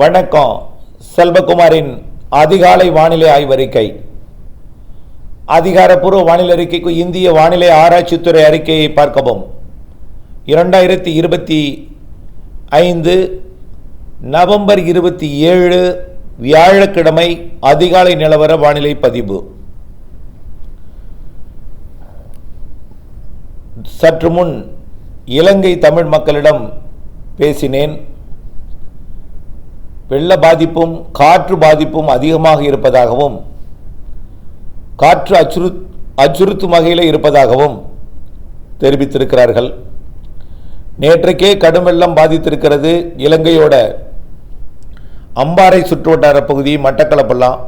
வணக்கம். செல்வகுமாரின் அதிகாலை வானிலை ஆய்வறிக்கை. அதிகாரப்பூர்வ வானிலை அறிக்கைக்கு இந்திய வானிலை ஆராய்ச்சித்துறை அறிக்கையை பார்க்கவும். இரண்டாயிரத்தி இருபத்தி ஐந்து நவம்பர் இருபத்தி ஏழு வியாழக்கிழமை அதிகாலை நிலவர வானிலை பதிவு. சற்று முன் இலங்கை தமிழ் மக்களிடம் பேசினேன். வெள்ள பாதிப்பும் காற்று பாதிப்பும் அதிகமாக இருப்பதாகவும் காற்று அச்சுறு அச்சுறுத்தும் வகையில் இருப்பதாகவும் தெரிவித்திருக்கிறார்கள். நேற்றைக்கே கடும் வெள்ளம் பாதித்திருக்கிறது இலங்கையோட அம்பாறை சுற்றுவட்டார பகுதி மட்டக்களப்பெல்லாம்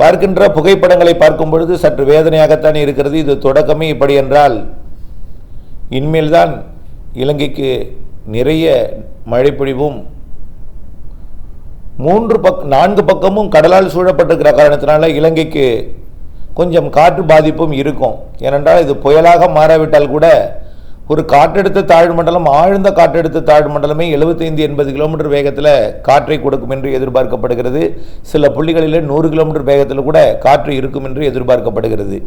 பார்க்கின்ற புகைப்படங்களை பார்க்கும் பொழுது சற்று வேதனையாகத்தான் இருக்கிறது. இது தொடக்கமே இப்படி என்றால் இனிமேல்தான் இலங்கைக்கு நிறைய மழை பொழிவும் மூன்று பக் நான்கு பக்கமும் கடலால் சூழப்பட்டிருக்கிற காரணத்தினால இலங்கைக்கு கொஞ்சம் காற்று பாதிப்பும் இருக்கும். ஏனென்றால் இது புயலாக மாறாவிட்டால் கூட ஒரு காற்றெடுத்த தாழ்வு மண்டலம் ஆழ்ந்த காற்றெடுத்த தாழ்வு மண்டலமே 75 எண்பது கிலோமீட்டர் வேகத்தில் காற்றை கொடுக்கும் என்று எதிர்பார்க்கப்படுகிறது. சில புள்ளிகளில் நூறு கிலோமீட்டர் வேகத்தில் கூட காற்று இருக்கும் என்று எதிர்பார்க்கப்படுகிறது.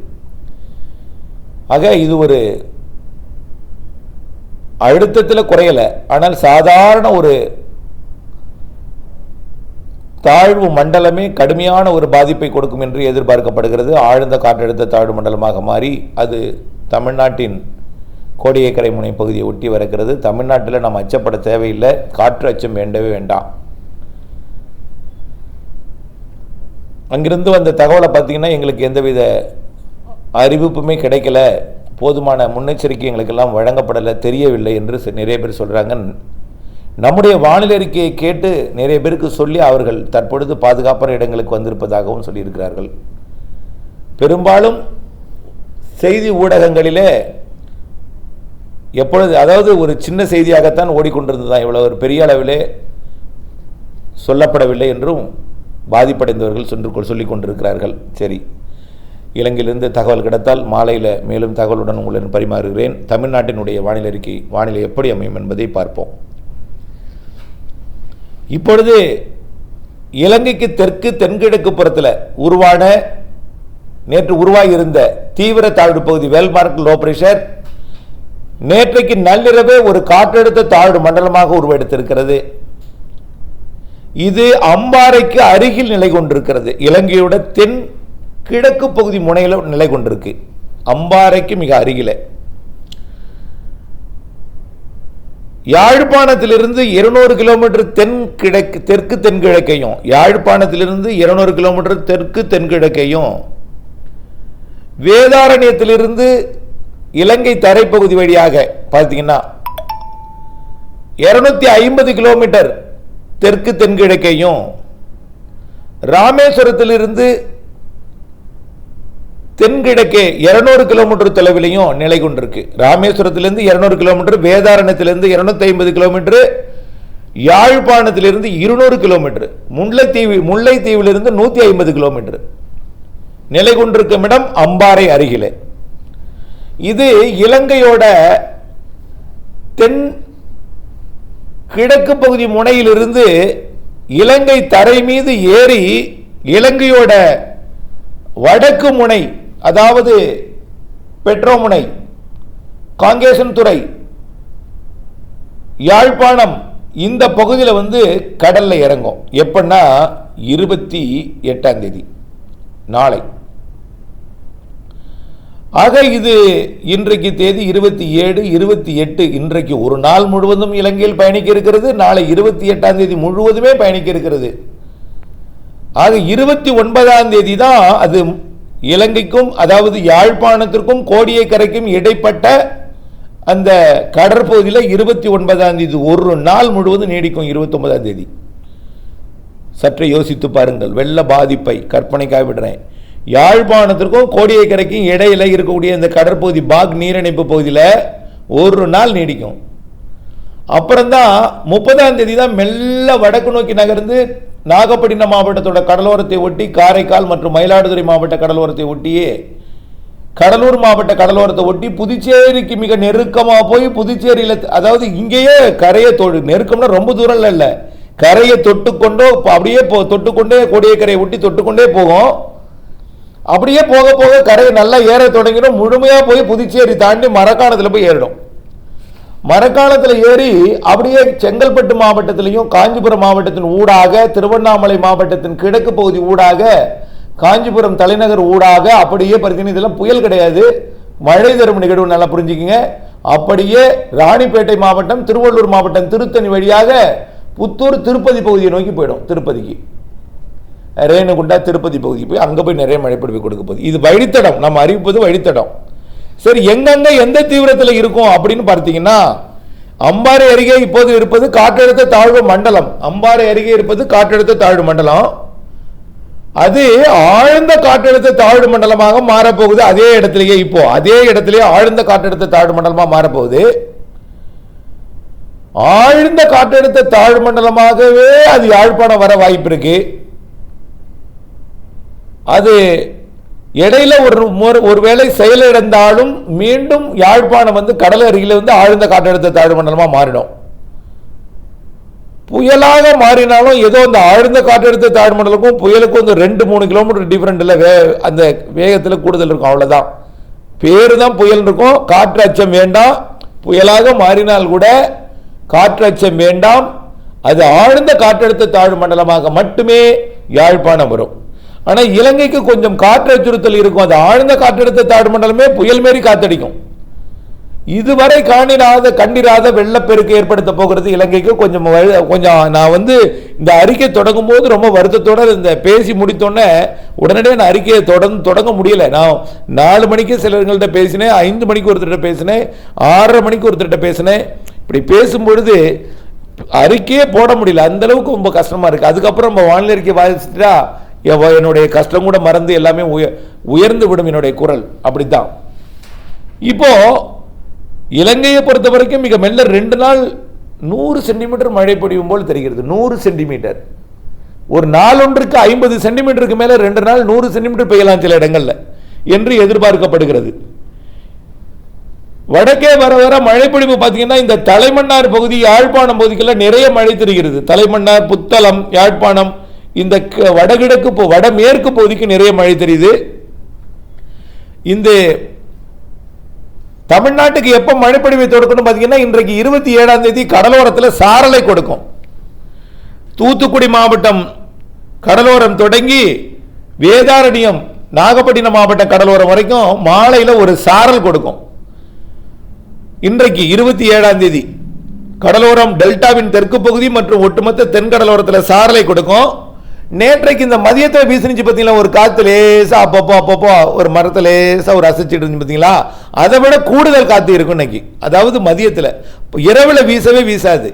ஆக இது ஒரு அழுத்தத்தில் குறையலை. ஆனால் சாதாரண ஒரு தாழ்வு மண்டலமே கடுமையான ஒரு பாதிப்பை கொடுக்கும் என்று எதிர்பார்க்கப்படுகிறது. ஆழ்ந்த காற்றழுத்த தாழ்வு மண்டலமாக மாறி அது தமிழ்நாட்டின் கோடியக்கரை முனை பகுதியை ஒட்டி வரக்கிறது தமிழ்நாட்டில் நாம் அச்சப்பட தேவையில்லை. காற்று அச்சம் வேண்டவே வேண்டாம். அங்கிருந்து வந்த தகவலை பார்த்தீங்கன்னா எங்களுக்கு எந்தவித அறிவிப்புமே கிடைக்கல. போதுமான முன்னெச்சரிக்கை எங்களுக்கெல்லாம் வழங்கப்படலை தெரியவில்லை என்று நிறைய பேர் சொல்கிறாங்க நம்முடைய வானிலை அறிக்கையை கேட்டு நிறைய பேருக்கு சொல்லி அவர்கள் தற்பொழுது பாதுகாப்பான இடங்களுக்கு வந்திருப்பதாகவும் சொல்லியிருக்கிறார்கள். பெரும்பாலும் செய்தி ஊடகங்களிலே எப்பொழுது அதாவது ஒரு சின்ன செய்தியாகத்தான் ஓடிக்கொண்டிருந்ததுதான் இவ்வளோ ஒரு பெரிய அளவிலே சொல்லப்படவில்லை என்றும் பாதிப்படைந்தவர்கள் சொன்று சொல்லிக் கொண்டிருக்கிறார்கள் சரி. இலங்கையிலிருந்து தகவல் கிடைத்தால் மாலையில் மேலும் தகவலுடன் உங்களுடன் பரிமாறுகிறேன். தமிழ்நாட்டினுடைய வானிலை அறிக்கை வானிலை எப்படி அமையும் என்பதை பார்ப்போம். இப்பொழுது இலங்கைக்கு தெற்கு தென்கிழக்கு புறத்தில் உருவான நேற்று உருவாகியிருந்த தீவிர தாழ்வு பகுதி வேல்மார்க் லோ பிரஷர் நேற்றைக்கு நள்ளிரவே ஒரு காற்றழுத்த தாழ்வு மண்டலமாக உருவெடுத்திருக்கிறது. இது அம்பாறைக்கு அருகில் நிலை கொண்டிருக்கிறது. இலங்கையோட தென் கிழக்கு பகுதி முனையில் நிலை கொண்டிருக்கு. அம்பாறைக்கு மிக அருகில. யாழ்ப்பாணத்திலிருந்து இருநூறு கிலோமீட்டர் தென் கிழக்கு தெற்கு தென்கிழக்கையும் யாழ்ப்பாணத்திலிருந்து இருநூறு கிலோமீட்டர் தெற்கு தென்கிழக்கையும் வேதாரண்யத்திலிருந்து இலங்கை தரைப்பகுதி வழியாக பார்த்தீங்கன்னா இருநூத்தி ஐம்பது கிலோமீட்டர் தெற்கு தென்கிழக்கையும் ராமேஸ்வரத்திலிருந்து தென்கிழக்கே இருநூறு கிலோமீட்டர் தொலைவிலையும் நிலை கொண்டிருக்கு. ராமேஸ்வரத்திலிருந்து இருநூறு கிலோமீட்டர் வேதாரணத்திலிருந்து இருநூத்தி ஐம்பது கிலோமீட்டர் யாழ்ப்பாணத்திலிருந்து இருநூறு கிலோமீட்டர் முல்லைத்தீவு முல்லைத்தீவிலிருந்து நூத்தி ஐம்பது கிலோமீட்டர் நிலை கொண்டிருக்கும் இடம் அம்பாறை அருகிலே. இது இலங்கையோட தென் கிழக்கு பகுதி முனையிலிருந்து இலங்கை தரை மீது ஏறி இலங்கையோட வடக்கு முனை அதாவது பெட்ரோமுனை காங்கேசன் துறை யாழ்ப்பாணம் இந்த பகுதியில் வந்து கடலில் இறங்கும். எப்படின்னா இருபத்தி எட்டாம் தேதி நாளை. ஆக இது இன்றைக்கு தேதி இருபத்தி ஏழு இருபத்தி எட்டு இன்றைக்கு ஒரு நாள் முழுவதும் இலங்கையில் பயணிக்க இருக்கிறது நாளை இருபத்தி எட்டாம் தேதி முழுவதுமே பயணிக்க இருக்கிறது. ஆக இருபத்தி ஒன்பதாம் தேதி தான் அது இலங்கைக்கும் அதாவது யாழ்ப்பாணத்திற்கும் கோடியக்கரைக்கும் இடைப்பட்ட அந்த கடற்பகுதியில் இருபத்தி ஒன்பதாம் தேதி ஒரு நாள் முழுவதும் நீடிக்கும் இருபத்தி ஒன்பதாம் தேதி. சற்று யோசித்து பாருங்கள் வெள்ள பாதிப்பை கற்பனைக்காக விடுறேன். யாழ்ப்பாணத்திற்கும் கோடியக்கரைக்கும் இடையில இருக்கக்கூடிய இந்த கடற்பகுதி பாக் நீரிணைப்பு பகுதியில் ஒரு நாள் நீடிக்கும். அப்புறம்தான் முப்பதாம் தேதி தான் மெல்ல வடக்கு நோக்கி நகர்ந்து நாகப்பட்டினம் மாவட்டத்தோட கடலோரத்தை ஒட்டி காரைக்கால் மற்றும் மயிலாடுதுறை மாவட்ட கடலோரத்தை ஒட்டியே கடலூர் மாவட்ட கடலோரத்தை ஒட்டி புதுச்சேரிக்கு மிக நெருக்கமாக போய் புதுச்சேரியில் அதாவது இங்கேயே கரையை தொடு நெருக்கம்னா ரொம்ப தூரம் இல்லை. கரையை தொட்டுக்கொண்டோ அப்படியே போ தொட்டுக்கொண்டே கோடியக்கரையை ஒட்டி தொட்டுக்கொண்டே போகும். அப்படியே போக போக கரையை நல்லா ஏற தொடங்கிடும். முழுமையாக போய் புதுச்சேரி தாண்டி மரக்காணத்தில் போய் ஏறிடும். மரக்காலத்தில் ஏறி அப்படியே செங்கல்பட்டு மாவட்டத்திலையும் காஞ்சிபுரம் மாவட்டத்தின் ஊடாக திருவண்ணாமலை மாவட்டத்தின் கிழக்கு பகுதி ஊடாக காஞ்சிபுரம் தலைநகர் ஊடாக அப்படியே பார்த்தீங்கன்னா இதெல்லாம் புயல் கிடையாது. மழை தரும் நிகழ்வு நல்லா புரிஞ்சுக்கிங்க. அப்படியே ராணிப்பேட்டை மாவட்டம் திருவள்ளூர் மாவட்டம் திருத்தணி வழியாக புத்தூர் திருப்பதி பகுதியை நோக்கி போயிடும் திருப்பதிக்கு. ரேணுகுண்டா திருப்பதி பகுதி போய் அங்கே போய் நிறைய மழைப்பொழிவு கொடுக்க போகுது. இது வழித்தடம் நம்ம அறிவிப்பது வழித்தடம். சரி எங்கெங்க எந்த தீவிரத்தில் இருக்கும் அப்படின்னு பார்த்தீங்கன்னா அம்பாறை அருகே இப்போது இருப்பது காற்றழுத்த தாழ்வு மண்டலம். அம்பாறை அருகே இருப்பது காற்றழுத்த தாழ்வு மண்டலம். அது ஆழ்ந்த காற்றழுத்த தாழ்வு மண்டலமாக மாறப்போகுது அதே இடத்திலேயே இப்போ. அதே இடத்திலேயே ஆழ்ந்த காற்றழுத்த தாழ்வு மண்டலமாக மாறப்போகுது. ஆழ்ந்த காற்றழுத்த தாழ்வு மண்டலமாகவே அது யாழ்ப்பாணம் வர வாய்ப்பு இருக்கு. அது இடையில ஒரு ஒரு ஒருவேளை செயலிழந்தாலும் மீண்டும் யாழ்ப்பாணம் வந்து கடல் அருகில வந்து ஆழ்ந்த காற்றழுத்த தாழ்வு மண்டலமா மாறிடும். புயலாக மாறினாலும் ஏதோ அந்த ஆழ்ந்த காற்றழுத்த தாழ்வு மண்டலமும் புயலுக்கும் வந்து ரெண்டு மூணு கிலோமீட்டர் டிஃபரெண்ட்ல வே அந்த வேகத்தில் கூடுதல் இருக்கும் அவ்வளவுதான். பேரு தான் புயல் இருக்கும் காற்று அச்சம் வேண்டாம். புயலாக மாறினால் கூட காற்று அச்சம் வேண்டாம். அது ஆழ்ந்த காற்றழுத்த தாழ்வு மண்டலமாக மட்டுமே யாழ்ப்பாணம் வரும். ஆனால் இலங்கைக்கு கொஞ்சம் காற்று அச்சுறுத்தல் இருக்கும். அது ஆழ்ந்த காற்றழுத்த தாழ்வு மண்டலமே புயல் மாரி காத்தடிக்கும். இதுவரை காணிராத கண்டிராத வெள்ளப்பெருக்கு ஏற்படுத்த போகிறது இலங்கைக்கு. கொஞ்சம் கொஞ்சம் நான் வந்து இந்த அறிக்கை தொடங்கும் போது ரொம்ப வருத்தத்தோட இந்த பேசி முடித்தோடனே உடனடியாக நான் அறிக்கையை தொடர்ந்து தொடங்க முடியல. நான் நாலு மணிக்கு சிலர்கள்ட்ட பேசினேன் ஐந்து மணிக்கு ஒருத்தர்கிட்ட பேசினேன் ஆறரை மணிக்கு ஒருத்தர்கிட்ட பேசினேன். இப்படி பேசும்பொழுது அறிக்கையே போட முடியல. அந்த அளவுக்கு ரொம்ப கஷ்டமா இருக்கு. அதுக்கப்புறம் நம்ம வானிலை அறிக்கை வாசிச்சுட்டா என்னுடைய கஷ்டம் கூட மறந்து எல்லாமே உய- உயர்ந்து விடும் என்னுடைய குரல். அப்படித்தான். இப்போ இலங்கையை பொறுத்த வரைக்கும் மிக மெல்ல ரெண்டு நாள் நூறு சென்டிமீட்டர் மழை பொழியும் போல் தெரிகிறது. நூறு சென்டிமீட்டர். ஒரு நாளொன்றுக்கு ஐம்பது சென்டிமீட்டருக்கு மேல ரெண்டு நாள் நூறு சென்டிமீட்டர் பெய்யலாம் சில இடங்கள்ல என்று எதிர்பார்க்கப்படுகிறது. வடக்கே வர வர மழைப்பொழிவு பார்த்தீங்கன்னா இந்த தலைமன்னார் பகுதி யாழ்ப்பாணம் பகுதிக்கெல்லாம் நிறைய மழை தெரிகிறது. தலைமன்னார் புத்தளம் யாழ்ப்பாணம் இந்த க- வடகிழக்கு வடமேற்கு பகுதிக்கு நிறைய மழை தெரியுது. இந்த தமிழ்நாட்டுக்கு எப்ப மழைப்பொழிவை தொடக்கணும் பார்த்தீங்கன்னா இன்றைக்கு இருபத்தி ஏழாம் தேதி கடலோரத்தில் சாரலை கொடுக்கும். தூத்துக்குடி மாவட்டம் கடலோரம் தொடங்கி வேதாரண்யம் நாகப்பட்டினம் மாவட்ட கடலோரம் வரைக்கும் மாலையில் ஒரு சாரல் கொடுக்கும். இன்றைக்கு இருபத்தி ஏழாம் தேதி கடலோரம் டெல்டாவின் தெற்கு பகுதி மற்றும் ஒட்டுமொத்த தென்கடலோரத்தில் சாரலை கொடுக்கும். நேற்றைக்கு இந்த மதியத்தில் வீசினுச்சு பார்த்தீங்களா ஒரு காற்று லேசா அப்பப்போ அப்பப்போ ஒரு மரத்தில் லேசாக ஒரு அசைச்சிட்டு இருந்துச்சு பார்த்தீங்களா அதை விட கூடுதல் காற்று இருக்கும் இன்னைக்கு. அதாவது மதியத்தில். இரவில் வீசவே வீசாது.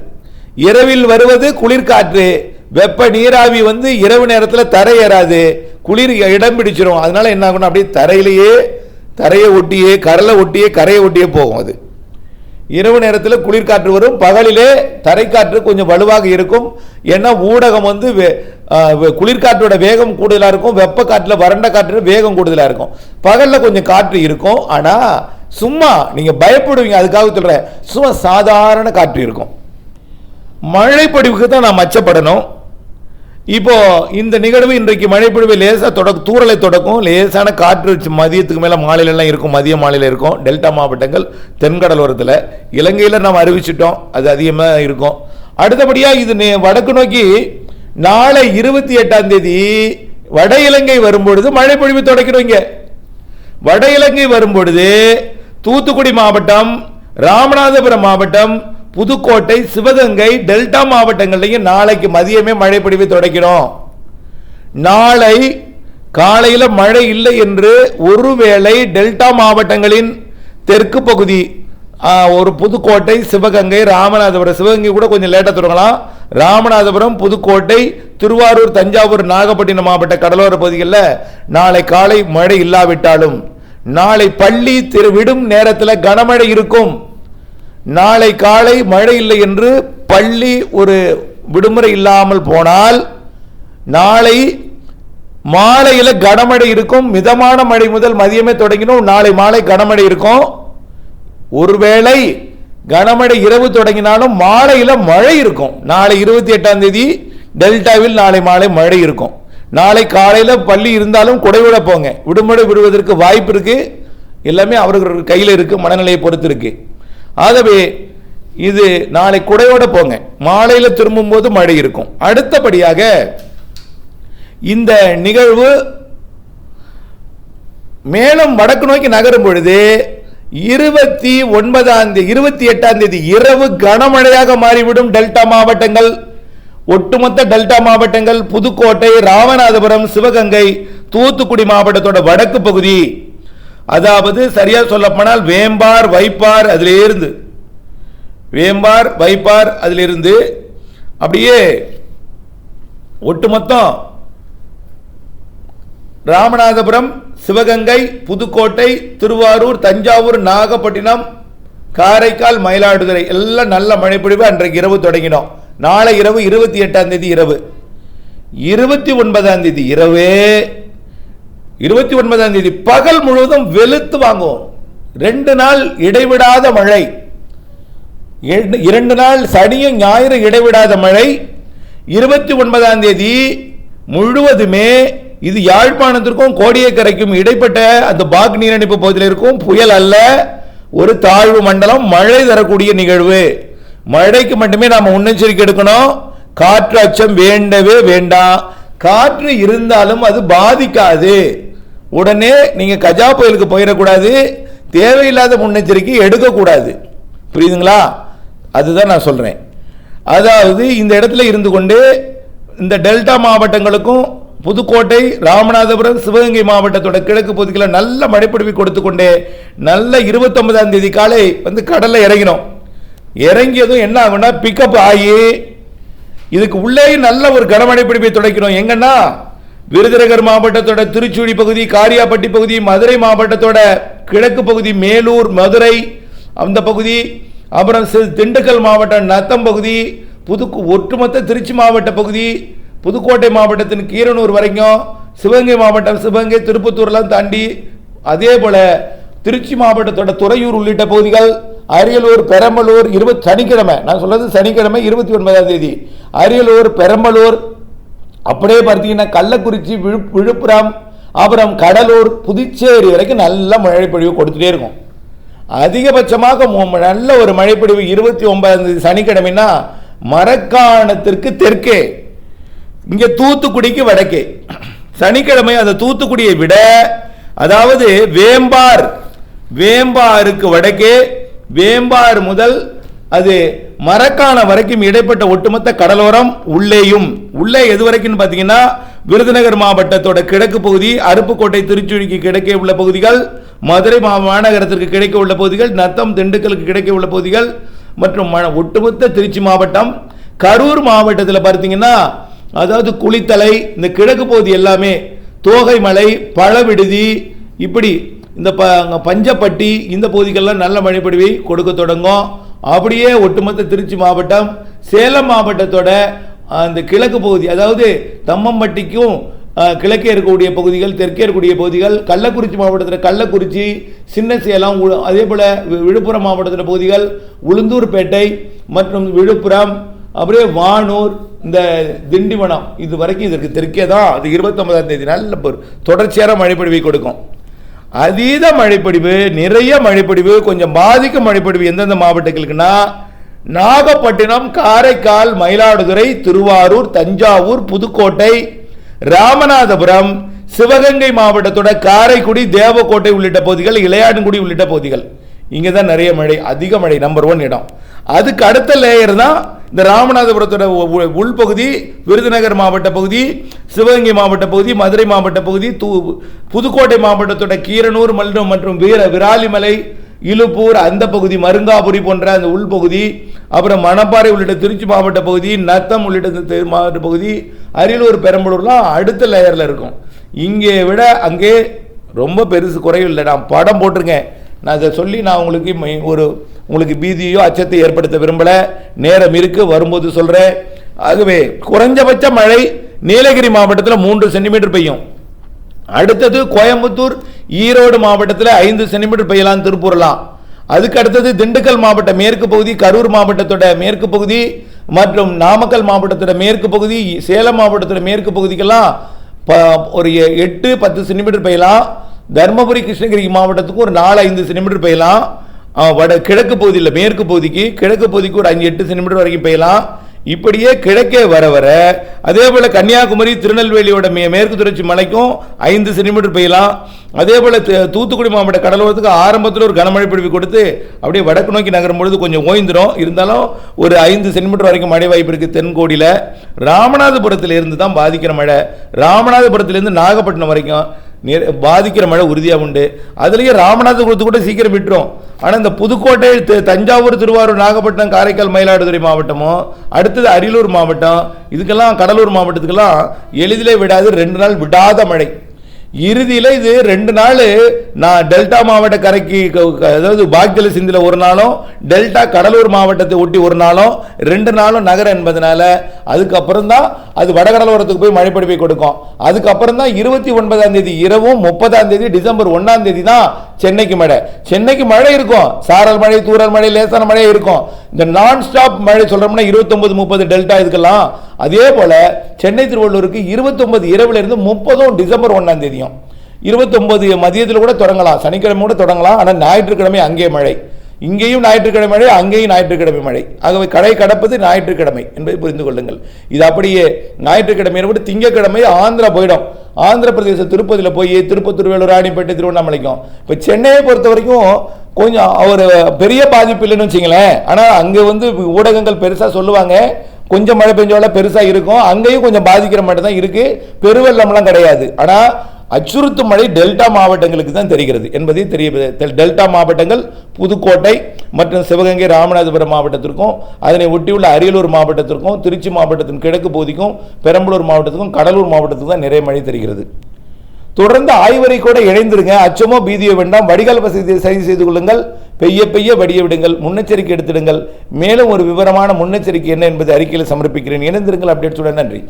இரவில் வருவது குளிர்காற்று. வெப்ப நீராவி வந்து இரவு நேரத்தில் தரை ஏறாது. குளிர் இடம் பிடிச்சிரும். அதனால என்ன ஆகணும் அப்படியே தரையிலேயே தரையை ஒட்டியே கடலை ஒட்டியே கரையை ஒட்டியே போகும் அது. இரவு நேரத்தில் குளிர்காற்று வரும். பகலிலே தரைக்காற்று கொஞ்சம் வலுவாக இருக்கும். ஏன்னா ஊடகம் வந்து குளிர்காற்றோட வேகம் கூடுதலாக இருக்கும். வெப்ப காற்றில் வறண்ட காற்று வேகம் கூடுதலாக இருக்கும். பகலில் கொஞ்சம் காற்று இருக்கும். ஆனால் சும்மா நீங்கள் பயப்படுவீங்க. அதுக்காக சொல்கிறேன் சும்மா சாதாரண காற்று இருக்கும். மழைப்பொழிவுக்கு தான் நான் மச்சப்படணும். இப்போ இந்த நிகழ்வு இன்றைக்கு மழைப்பொழிவு லேசாக தொடக்க தூறலை தொடக்கும். லேசான காற்று மதியத்துக்கு மேலே மாலையிலலாம் இருக்கும். மதிய மாலையில் இருக்கும். டெல்டா மாவட்டங்கள் தென்கடலோரத்தில். இலங்கையில் நாம் அறிவிச்சிட்டோம். அது அதிகமாக இருக்கும். அடுத்தபடியாக இது வடக்கு நோக்கி நாளை இருபத்தி எட்டாம் தேதி வட இலங்கை வரும்பொழுது மழைப்பொழிவு தொடக்கிறவங்க வட இலங்கை வரும்பொழுது தூத்துக்குடி மாவட்டம் ராமநாதபுரம் மாவட்டம் புதுக்கோட்டை சிவகங்கை டெல்டா மாவட்டங்கள்லையும் நாளைக்கு மதியமே மழை பொழிவு தொடக்கிறோம் நாளை காலையில் மழை இல்லை என்று ஒருவேளை டெல்டா மாவட்டங்களின் தெற்கு பகுதி ஒரு புதுக்கோட்டை சிவகங்கை ராமநாதபுரம். சிவகங்கை கூட கொஞ்சம் லேட்டாக தொடங்கலாம். ராமநாதபுரம் புதுக்கோட்டை திருவாரூர் தஞ்சாவூர் நாகப்பட்டினம் மாவட்ட கடலோர பகுதிகளில் நாளை காலை மழை இல்லாவிட்டாலும் நாளை பள்ளி திரு விடும் நேரத்தில் கனமழை இருக்கும். நாளை காலை மழை இல்லை என்று பள்ளி ஒரு விடுமுறை இல்லாமல் போனால் நாளை மாலையில் கனமழை இருக்கும். மிதமான மழை முதல் மதியமே தொடங்கினோம். நாளை மாலை கனமழை இருக்கும். ஒருவேளை கனமழை இரவு தொடங்கினாலும் மாலையில் மழை இருக்கும். நாளை இருபத்தி எட்டாம் தேதி டெல்டாவில் நாளை மாலை மழை இருக்கும். நாளை காலையில் பள்ளி இருந்தாலும் குடைவிட போங்க. விடுமுறை விடுவதற்கு வாய்ப்பு இருக்கு. எல்லாமே அவர்கள் கையில் இருக்கு மனநிலையை பொறுத்து இருக்கு. ஆகவே இது நாளை குடையோட போங்க. மாலையில் திரும்பும்போது மழை இருக்கும். அடுத்தபடியாக இந்த நிகழ்வு மேலும் வடக்கு நோக்கி நகரும் பொழுது இருபத்தி ஒன்பதாம் தேதி இருபத்தி எட்டாம் தேதி இரவு கனமழையாக மாறிவிடும் டெல்டா மாவட்டங்கள். ஒட்டுமொத்த டெல்டா மாவட்டங்கள் புதுக்கோட்டை ராமநாதபுரம் சிவகங்கை தூத்துக்குடி மாவட்டத்தோட வடக்கு பகுதி. அதாவது சரியா சொல்லப்போனால் வேம்பார் வைப்பார் அதிலே இருந்து வேம்பார் வைப்பார் அதிலிருந்து. அப்படியே ஒட்டுமொத்தம் ராமநாதபுரம் சிவகங்கை புதுக்கோட்டை திருவாரூர் தஞ்சாவூர் நாகப்பட்டினம் காரைக்கால் மயிலாடுதுறை. எல்லாம் நல்ல மழைப்பொழிவு அன்றைக்கு இரவு தொடங்கினோம். நாளை இரவு இருபத்தி எட்டாம் தேதி இரவு. இருபத்தி ஒன்பதாம் தேதி இரவே. இருபத்தி ஒன்பதாம் தேதி பகல் முழுவதும் வெளுத்து வாங்குவோம். ரெண்டு நாள் இடைவிடாத மழை. இரண்டு நாள் சனியும் ஞாயிறு இடைவிடாத மழை. இருபத்தி ஒன்பதாம் தேதி முழுவதுமே இது யாழ்ப்பாணத்திற்கும் கோடியக்கரைக்கும் இடைப்பட்ட அந்த பாக் நீரணிப்பு பகுதியில் இருக்கும் புயல் அல்ல ஒரு தாழ்வு மண்டலம் மழை தரக்கூடிய நிகழ்வு. மழைக்கு மட்டுமே நாம் முன்னெச்சரிக்கை எடுக்கணும். காற்று அச்சம் வேண்டவே வேண்டாம். காற்று இருந்தாலும் அது பாதிக்காது. உடனே நீங்கள் கஜா புயலுக்கு போயிடக்கூடாது. தேவையில்லாத முன்னெச்சரிக்கை எடுக்கக்கூடாது. புரியுதுங்களா? அதுதான் நான் சொல்கிறேன் அதாவது இந்த இடத்துல இருந்து கொண்டு இந்த டெல்டா மாவட்டங்களுக்கும் புதுக்கோட்டை ராமநாதபுரம் சிவகங்கை மாவட்டத்தோட கிழக்கு பகுதிகளில் நல்ல மழைப்பொழிவு கொடுத்து கொண்டே நல்ல இருபத்தொன்பதாம் தேதி காலை வந்து கடலில் இறங்கினோம். இறங்கியதும் என்ன ஆகும்னா பிக்கப் ஆகி இதுக்கு உள்ளேயும் நல்ல ஒரு கனமழை பிடிப்பை எங்கன்னா விருதுநகர் மாவட்டத்தோட திருச்சுழி பகுதி காரியாப்பட்டி பகுதி மதுரை மாவட்டத்தோட கிழக்கு பகுதி மேலூர் மதுரை அந்த பகுதி அப்புறம் திண்டுக்கல் மாவட்டம் நத்தம் பகுதி புதுக்கு ஒட்டுமொத்த திருச்சி மாவட்ட பகுதி புதுக்கோட்டை மாவட்டத்தின் கீரனூர் வரைக்கும் சிவகங்கை மாவட்டம் சிவகங்கை திருப்பத்தூர்லாம் தாண்டி அதே போல திருச்சி மாவட்டத்தோட துறையூர் உள்ளிட்ட பகுதிகள் அரியலூர் பெரம்பலூர் இருபது சனிக்கிழமை நான் சொல்றது சனிக்கிழமை இருபத்தி ஒன்பதாம் தேதி. அரியலூர் பெரம்பலூர் அப்படியே பார்த்தீங்கன்னா கள்ளக்குறிச்சி விழு விழுப்புரம் அப்புறம் கடலூர் புதுச்சேரி வரைக்கும் நல்ல மழைப்பொழிவு கொடுத்துட்டே இருக்கும். அதிகபட்சமாக நல்ல ஒரு மழைப்பொழிவு இருபத்தி ஒன்பதாம் தேதி சனிக்கிழமைனா மரக்காணத்திற்கு தெற்கே. இங்கே தூத்துக்குடிக்கு வடக்கே. சனிக்கிழமை அந்த தூத்துக்குடியை விட அதாவது வேம்பார் வேம்பாருக்கு வடக்கே வேம்பார் முதல் அது மரக்கான வரைக்கும் இடைப்பட்ட ஒட்டுமொத்த கடலோரம் உள்ளேயும். உள்ளே எது வரைக்கும் பார்த்தீங்கன்னா விருதுநகர் மாவட்டத்தோட கிழக்கு பகுதி அருப்புக்கோட்டை திருச்சுழிக்கு கிடைக்க உள்ள பகுதிகள் மதுரை மா- மாநகரத்திற்கு கிடைக்க உள்ள பகுதிகள் நத்தம் திண்டுக்கலுக்கு கிடைக்க உள்ள பகுதிகள் மற்றும் ம- ஒட்டுமொத்த திருச்சி மாவட்டம். கரூர் மாவட்டத்தில் பார்த்தீங்கன்னா அதாவது குளித்தலை இந்த கிழக்கு பகுதி எல்லாமே தோகைமலை பழவிடுதி இப்படி இந்த ப பஞ்சப்பட்டி இந்த பகுதிகளெலாம் நல்ல மழைப்பொழிவை கொடுக்க தொடங்கும். அப்படியே ஒட்டுமொத்த திருச்சி மாவட்டம் சேலம் மாவட்டத்தோட அந்த கிழக்கு பகுதி அதாவது தம்மம்பட்டிக்கும் கிழக்கே இருக்கக்கூடிய பகுதிகள் தெற்கே இருக்கக்கூடிய பகுதிகள் கள்ளக்குறிச்சி மாவட்டத்தில் கள்ளக்குறிச்சி சின்ன சேலம் அதே போல் வி- விழுப்புரம் மாவட்டத்தில் பகுதிகள் உளுந்தூர்பேட்டை மற்றும் விழுப்புரம் அப்படியே வானூர் இந்த திண்டிவனம் இது வரைக்கும் இதற்கு தெற்கே தான் அது இருபத்தொன்பதாம் தேதி நல்ல ஒரு தொடர்ச்சியான மழைப்பொழிவை கொடுக்கும். அதீத மழைப்பொழிவு நிறைய மழைப்பொழிவு கொஞ்சம் பாதிக்கும் மழைப்பொழிவு எந்தெந்த மாவட்டங்களுக்குன்னா நாகப்பட்டினம் காரைக்கால் மயிலாடுதுறை திருவாரூர் தஞ்சாவூர் புதுக்கோட்டை ராமநாதபுரம் சிவகங்கை மாவட்டத்தோட காரைக்குடி தேவக்கோட்டை உள்ளிட்ட பகுதிகள் இளையாடுங்குடி உள்ளிட்ட பகுதிகள். இங்கே தான் நிறைய மழை அதிக மழை நம்பர் ஒன் இடம். அதுக்கு அடுத்த லேயர் தான் இந்த ராமநாதபுரத்தோட உள்பகுதி விருதுநகர் மாவட்ட பகுதி சிவகங்கை மாவட்ட பகுதி மதுரை மாவட்ட பகுதி தூ புதுக்கோட்டை மாவட்டத்தோட கீரனூர் மற்றும் மற்றும் வீர விராலிமலை இலுப்பூர் அந்த பகுதி மருங்காபுரி போன்ற அந்த உள்பகுதி அப்புறம் மணப்பாறை உள்ளிட்ட திருச்சி மாவட்ட பகுதி நத்தம் உள்ளிட்ட இந்த மாவட்ட பகுதி அரியலூர் பெரம்பலூர்லாம் அடுத்த லேயரில் இருக்கும். இங்கே விட அங்கே ரொம்ப பெருசு குறைவில்லை நான் படம் போட்டிருக்கேன். நான் அதை சொல்லி நான் உங்களுக்கு மை- ஒரு உங்களுக்கு பீதியோ அச்சத்தை ஏற்படுத்த விரும்பல. நேரம் இருக்கு வரும்போது சொல்கிறேன் ஆகவே குறைஞ்சபட்ச மழை நீலகிரி மாவட்டத்தில் மூன்று சென்டிமீட்டர் பெய்யும். அடுத்தது கோயம்புத்தூர் ஈரோடு மாவட்டத்தில் ஐந்து சென்டிமீட்டர் பெய்யலாம் திருப்பூர்லாம். அதுக்கு அடுத்தது திண்டுக்கல் மாவட்ட மேற்கு பகுதி கரூர் மாவட்டத்தோட மேற்கு பகுதி மற்றும் நாமக்கல் மாவட்டத்தோட மேற்கு பகுதி சேலம் மாவட்டத்தோட மேற்கு பகுதிக்கெல்லாம் ப- ஒரு எ- எட்டு பத்து சென்டிமீட்டர் பெய்யலாம். தருமபுரி கிருஷ்ணகிரி மாவட்டத்துக்கு ஒரு நாலு ஐந்து சென்டிமீட்டர் பெய்யலாம். வட கிழக்கு பகுதியில் மேற்கு பகுதிக்கு கிழக்கு பகுதிக்கு ஒரு அஞ்சு எட்டு சென்டிமீட்டர் வரைக்கும் பெய்யலாம். இப்படியே கிழக்கே வர வர அதே போல் கன்னியாகுமரி திருநெல்வேலியோட மே மேற்கு தொடர்ச்சி மலைக்கும் ஐந்து சென்டிமீட்டர் பெய்யலாம். அதே போல் தூத்துக்குடி மாவட்ட கடலோரத்துக்கு ஆரம்பத்தில் ஒரு கனமழை பிடிவு கொடுத்து அப்படியே வடக்கு நோக்கி நகரும் பொழுது கொஞ்சம் ஓய்ந்துரும். இருந்தாலும் ஒரு ஐந்து சென்டிமீட்டர் வரைக்கும் மழை வாய்ப்பு இருக்குது தென்கோடியில். ராமநாதபுரத்தில் இருந்து தான் பாதிக்கிற மழை. ராமநாதபுரத்துலேருந்து நாகப்பட்டினம் வரைக்கும் நேர- பாதிக்கிற மழை உறுதியாக உண்டு. அதுலேயே ராமநாதபுரத்து கூட சீக்கிரம் விட்டுரும். ஆனால் இந்த புதுக்கோட்டை த- தஞ்சாவூர் திருவாரூர் நாகப்பட்டினம் காரைக்கால் மயிலாடுதுறை மாவட்டமும் அடுத்தது அரியலூர் மாவட்டம் இதுக்கெல்லாம் கடலூர் மாவட்டத்துக்கெல்லாம் எளிதிலே விடாது ரெண்டு நாள் விடாத மழை. இறுதியில் இது ரெண்டு நாள் நான் டெல்டா மாவட்ட கரைக்கு அதாவது பாக்தல சிந்தில் ஒரு நாளும் டெல்டா கடலூர் மாவட்டத்தை ஒட்டி ஒரு நாளும் ரெண்டு நாளும் நகரம் என்பதனால அதுக்கப்புறம் தான் அது வடகடலோரத்துக்கு போய் மழை கொடுக்கும். அதுக்கப்புறம் தான் இருபத்தி ஒன்பதாம் தேதி இரவும் முப்பதாம் தேதி டிசம்பர் ஒன்றாம் தேதி தான் சென்னைக்கு மழை. சென்னைக்கு மழை இருக்கும். சாரல் மழை தூரல் மழை லேசான மழை இருக்கும். இந்த நான் ஸ்டாப் மழை சொல்கிறோம்னா இருபத்தொம்பது முப்பது டெல்டா இதுக்கெல்லாம். அதே போல் சென்னை திருவள்ளூருக்கு இருபத்தொம்பது இரவுலேருந்து முப்பதும் டிசம்பர் ஒன்றாம் தேதியும். 29 மதியத்தில் கூட தொடங்கலாம். சனிக்கிழமை கூட தொடங்கலாம். ஆனால் ஞாயிற்றுக்கிழமை அங்கே மழை. இங்கேயும் ஞாயிற்றுக்கிழமை மழை அங்கேயும் ஞாயிற்றுக்கிழமை மழை. ஆகவே கடை கடப்பது ஞாயிற்றுக்கிழமை என்பதை புரிந்து கொள்ளுங்கள். இது அப்படியே ஞாயிற்றுக்கிழமை விட திங்கக்கிழமை ஆந்திரா போயிடும். ஆந்திர பிரதேச திருப்பதியில் போய் திருப்பத்தூர் வேலூர் ராணிப்பேட்டை திருவண்ணாமலைக்கும். இப்போ சென்னையை பொறுத்த வரைக்கும் கொஞ்சம் ஒரு பெரிய பாதிப்பு இல்லைன்னு வச்சிங்களேன். ஆனால் அங்கே வந்து ஊடகங்கள் பெருசாக சொல்லுவாங்க. கொஞ்சம் மழை பெஞ்சோட பெருசாக இருக்கும். அங்கேயும் கொஞ்சம் பாதிக்கிற மட்டும் தான் இருக்குது பெருவெள்ளம்லாம் கிடையாது. ஆனால் அச்சுறுத்தும் மழை டெல்டா மாவட்டங்களுக்கு தான் தெரிகிறது என்பதை தெரிய டெல்டா மாவட்டங்கள் புதுக்கோட்டை மற்றும் சிவகங்கை ராமநாதபுரம் மாவட்டத்திற்கும் அதனை ஒட்டியுள்ள அரியலூர் மாவட்டத்திற்கும் திருச்சி மாவட்டத்தின் கிழக்கு பகுதிக்கும் பெரம்பலூர் மாவட்டத்துக்கும் கடலூர் மாவட்டத்துக்கும் தான் நிறைய மழை தெரிகிறது. தொடர்ந்து ஆய்வறை கூட இணைந்திருங்க. அச்சமோ பீதியோ வேண்டாம். வடிகால் வசதியை சரி செய்து கொள்ளுங்கள். பெய்ய பெய்ய வடிய விடுங்கள். முன்னெச்சரிக்கை எடுத்திடுங்கள். மேலும் ஒரு விவரமான முன்னெச்சரிக்கை என்ன என்பதை அறிக்கையில் சமர்ப்பிக்கிறேன். இணைந்திருங்கள். அப்டேட்ஸுடன் நன்றி.